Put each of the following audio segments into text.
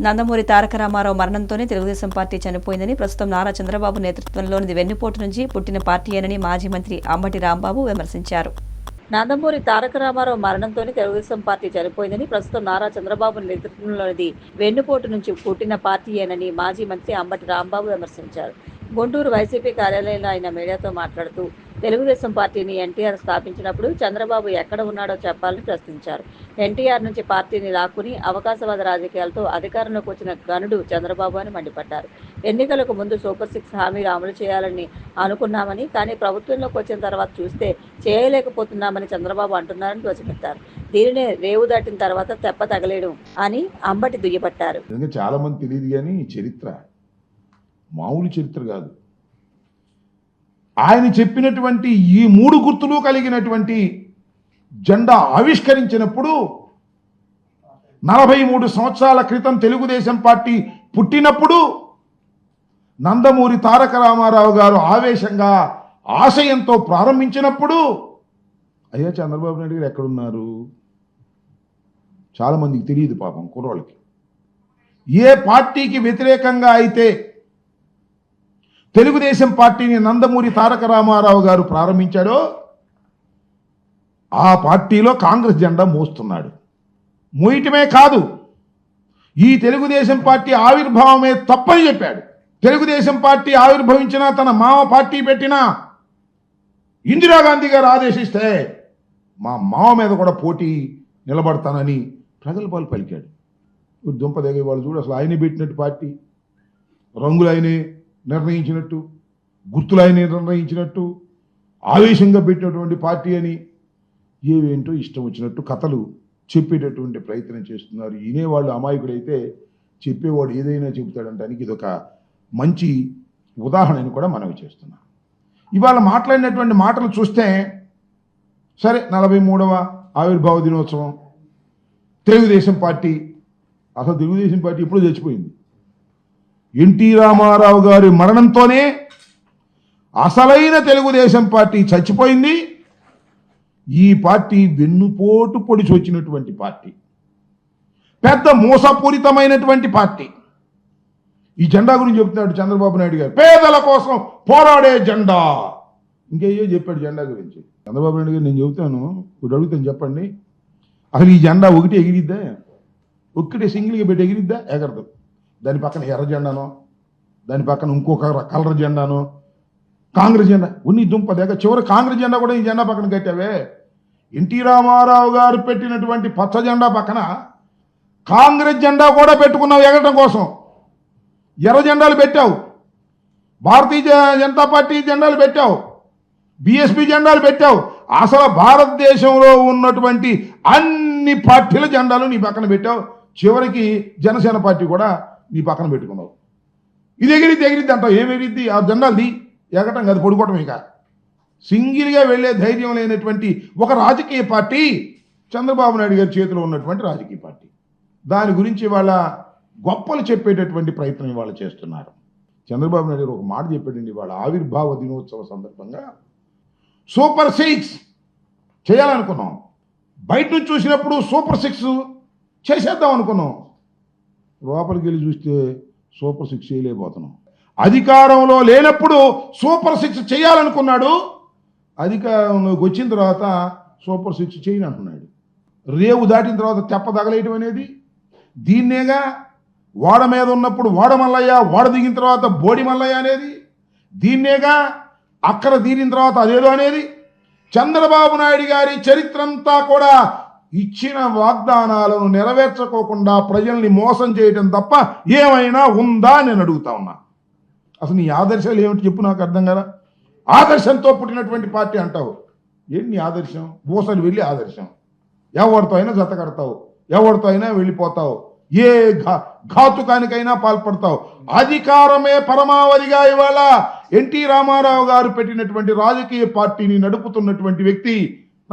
నందమూరి తారక రామారావు మరణంతోనే తెలుగుదేశం పార్టీ చనిపోయిందని ప్రస్తుతం నారా చంద్రబాబు నేతృత్వంలోని వెన్నుపోటు నుంచి పుట్టిన పార్టీయేనని మాజీ మంత్రి అంబటి రాంబాబు విమర్శించారు. నందమూరి తారక రామారావు మరణంతోనే తెలుగుదేశం పార్టీ చనిపోయిందని ప్రస్తుతం నారా చంద్రబాబు నేతృత్వంలోనిది వెన్నుపోటు నుంచి పుట్టిన పార్టీయేనని మాజీ మంత్రి అంబటి రాంబాబు విమర్శించారు. గుంటూరు వైసీపీ కార్యాలయంలో ఆయన మీడియాతో మాట్లాడుతూ తెలుగుదేశం పార్టీని ఎన్టీఆర్ స్థాపించినప్పుడు చంద్రబాబు ఎక్కడ ఉన్నాడో చెప్పాలని ప్రశ్నించారు. ఎన్టీఆర్ నుంచి పార్టీని లాక్కుని అవకాశవాద రాజకీయాలతో అధికారంలోకి వచ్చిన గనుడు చంద్రబాబు అని మండిపడ్డారు. ఎన్నికలకు ముందు సూపర్ సిక్స్ హామీలు అమలు చేయాలని అనుకున్నామని కానీ ప్రభుత్వంలోకి వచ్చిన తర్వాత చూస్తే చేయలేకపోతున్నామని చంద్రబాబు అంటున్నారని ధ్వజపెట్టారు దీనినే రేవు దాటిన తర్వాత తెప్ప తగలేయడం అని అంబటి దుయ్యబట్టారు. చాలా మంది తెలియదు కానీ చరిత్ర మామూలు చరిత్ర కాదు. ఆయన చెప్పినటువంటి ఈ మూడు గుర్తులు కలిగినటువంటి జెండా ఆవిష్కరించినప్పుడు నలభై మూడు సంవత్సరాల క్రితం తెలుగుదేశం పార్టీ పుట్టినప్పుడు నందమూరి తారక రామారావు గారు ఆవేశంగా ఆశయంతో ప్రారంభించినప్పుడు అయ్యా చంద్రబాబు నాయుడు గారు ఎక్కడున్నారు? చాలామందికి తెలియదు పాపం కుర్రోళ్ళకి. ఏ పార్టీకి వ్యతిరేకంగా అయితే తెలుగుదేశం పార్టీని నందమూరి తారక రామారావు గారు ప్రారంభించాడో ఆ పార్టీలో కాంగ్రెస్ జెండా మోస్తున్నాడు. మోయటమే కాదు ఈ తెలుగుదేశం పార్టీ ఆవిర్భావమే తప్పని చెప్పాడు. తెలుగుదేశం పార్టీ ఆవిర్భవించినా తన మామ పార్టీ పెట్టినా ఇందిరాగాంధీ గారు ఆదేశిస్తే మా మామ మీద కూడా పోటీ నిలబడతానని ప్రగల్భాలు పలికాడు. దుంప దగ్గర వాళ్ళు చూడు అసలు ఆయనే పెట్టినట్టు పార్టీ. రంగులు ఆయనే నిర్ణయించినట్టు గుర్తులాయని నిర్ణయించినట్టు ఆవేశంగా పెట్టినటువంటి పార్టీ అని ఏవేంటో ఇష్టం వచ్చినట్టు కథలు చెప్పేటటువంటి ప్రయత్నం చేస్తున్నారు. వినేవాళ్ళు అమాయకుడైతే చెప్పేవాడు ఏదైనా చెబుతాడంటానికి ఇదొక మంచి ఉదాహరణని కూడా మనవి చేస్తున్నాం. ఇవాళ మాట్లాడినటువంటి మాటలు చూస్తే సరే నలభై మూడవ ఆవిర్భావ దినోత్సవం తెలుగుదేశం పార్టీ అసలు తెలుగుదేశం పార్టీ ఎప్పుడో చచ్చిపోయింది. ఎన్టీ రామారావు గారి మరణంతోనే అసలైన తెలుగుదేశం పార్టీ చచ్చిపోయింది. ఈ పార్టీ వెన్నుపోటు పొడిచి వచ్చినటువంటి పార్టీ. పెద్ద మోసపూరితమైనటువంటి పార్టీ. ఈ జెండా గురించి చెప్తున్నాడు చంద్రబాబు నాయుడు గారు. పేదల కోసం పోరాడే జెండా. ఇంకేయో చెప్పాడు జెండా గురించి? చంద్రబాబు నాయుడు గారు నేను చెబుతాను ఇప్పుడు అడుగుతాను చెప్పండి. అసలు ఈ జెండా ఒకటి ఎగిరిద్దా? ఒక్కటే సింగిల్గా పెట్టి ఎగిరిద్దా? ఎగరదు. దాని పక్కన ఎర్ర జెండానో దాని పక్కన ఇంకొక కలర్ జెండానో కాంగ్రెస్ జెండా. ఉన్ని దుంప దగ్గర చివరి కాంగ్రెస్ జెండా కూడా ఈ జెండా పక్కన కట్టావే. ఎన్టీ రామారావు గారు పెట్టినటువంటి పచ్చ జెండా పక్కన కాంగ్రెస్ జెండా కూడా పెట్టుకున్నావు ఎగటం కోసం. ఎర్ర జెండాలు పెట్టావు. భారతీయ జ- జనతా పార్టీ జెండాలు పెట్టావు. బిఎస్పి జెండాలు పెట్టావు. అసలు భారతదేశంలో ఉన్నటువంటి అన్ని పార్టీల జెండాలు నీ పక్కన పెట్టావు. చివరికి జనసేన పార్టీ కూడా నీ పక్కన పెట్టుకున్నావు. ఇది ఎగిరిద్ది ఎగిరిద్ది అంటావు. ఏం ఎగిరిద్ది? ఆ జెండాలది ఎగటం కాదు పొడుకోవటం ఇక. సింగిల్గా వెళ్ళే ధైర్యం లేనటువంటి ఒక రాజకీయ పార్టీ చంద్రబాబు నాయుడు గారి చేతిలో ఉన్నటువంటి రాజకీయ పార్టీ. దాని గురించి వాళ్ళ గొప్పలు చెప్పేటటువంటి ప్రయత్నం ఇవాళ చేస్తున్నారు. చంద్రబాబు నాయుడు గారు ఒక మాట చెప్పాడండి వాళ్ళ ఆవిర్భావ దినోత్సవ సందర్భంగా. సూపర్ సిక్స్ చేయాలనుకున్నాం. బయట నుంచి చూసినప్పుడు సూపర్ సిక్స్ చేసేద్దాం అనుకున్నాం. లోపలికి వెళ్ళి చూస్తే సూపర్ సిక్స్ చేయలేకపోతున్నాం. అధికారంలో లేనప్పుడు సూపర్ సిక్స్ చేయాలనుకున్నాడు అధికారంలోకి వచ్చిన తర్వాత సూపర్ సిక్స్ చేయను అంటున్నాడు. రేవు దాటిన తర్వాత తెప్ప తగలేయటం అనేది దీన్నేగా ఓడ మీద ఉన్నప్పుడు ఓడ మల్లయ్య ఓడ దిగిన తర్వాత బోడి మల్లయ్య అనేది దీన్నేగా అక్కడ తీరిన తర్వాత అదేదో అనేది చంద్రబాబు నాయుడు గారి చరిత్ర అంతా కూడా ఇచ్చిన వాగ్దానాలను నెరవేర్చుకోకుండా ప్రజల్ని మోసం చేయటం తప్ప ఏమైనా ఉందా నేను అడుగుతా ఉన్నా. అసలు నీ ఆదర్శాలు ఏమిటి చెప్పు నాకు అర్థం కదా ఆదర్శంతో పుట్టినటువంటి పార్టీ అంటావు. ఏంటి నీ ఆదర్శం? బూసలు వెళ్ళి ఆదర్శం. ఎవరితో అయినా జత కడతావు ఎవరితో అయినా వెళ్ళిపోతావు. ఏ ఘా ఘాతుకానికైనా పాల్పడతావు. అధికారమే పరమావధిగా ఇవాళ ఎన్టీ రామారావు గారు పెట్టినటువంటి రాజకీయ పార్టీని నడుపుతున్నటువంటి వ్యక్తి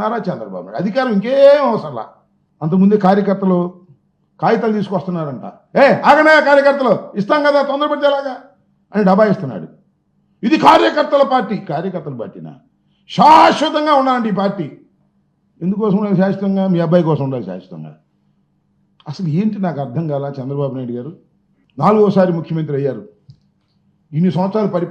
నారా చంద్రబాబు నాయుడు. అధికారం ఇంకేం అవసరంలా అంతకుముందే కార్యకర్తలు కాగితాలు తీసుకొస్తున్నారంట. ఏ ఆగనే కార్యకర్తలు ఇస్తాం కదా తొందరపడితేలాగా అని డబా ఇస్తున్నాడు. ఇది కార్యకర్తల పార్టీ. కార్యకర్తల పార్టీనా? శాశ్వతంగా ఉండాలండి ఈ పార్టీ. ఎందుకోసం ఉండాలి శాశ్వతంగా? మీ అబ్బాయి కోసం ఉండాలి శాశ్వతంగా. అసలు ఏంటి నాకు అర్థం కాల చంద్రబాబు నాయుడు గారు? నాలుగోసారి ముఖ్యమంత్రి అయ్యారు. ఇన్ని సంవత్సరాలు పరి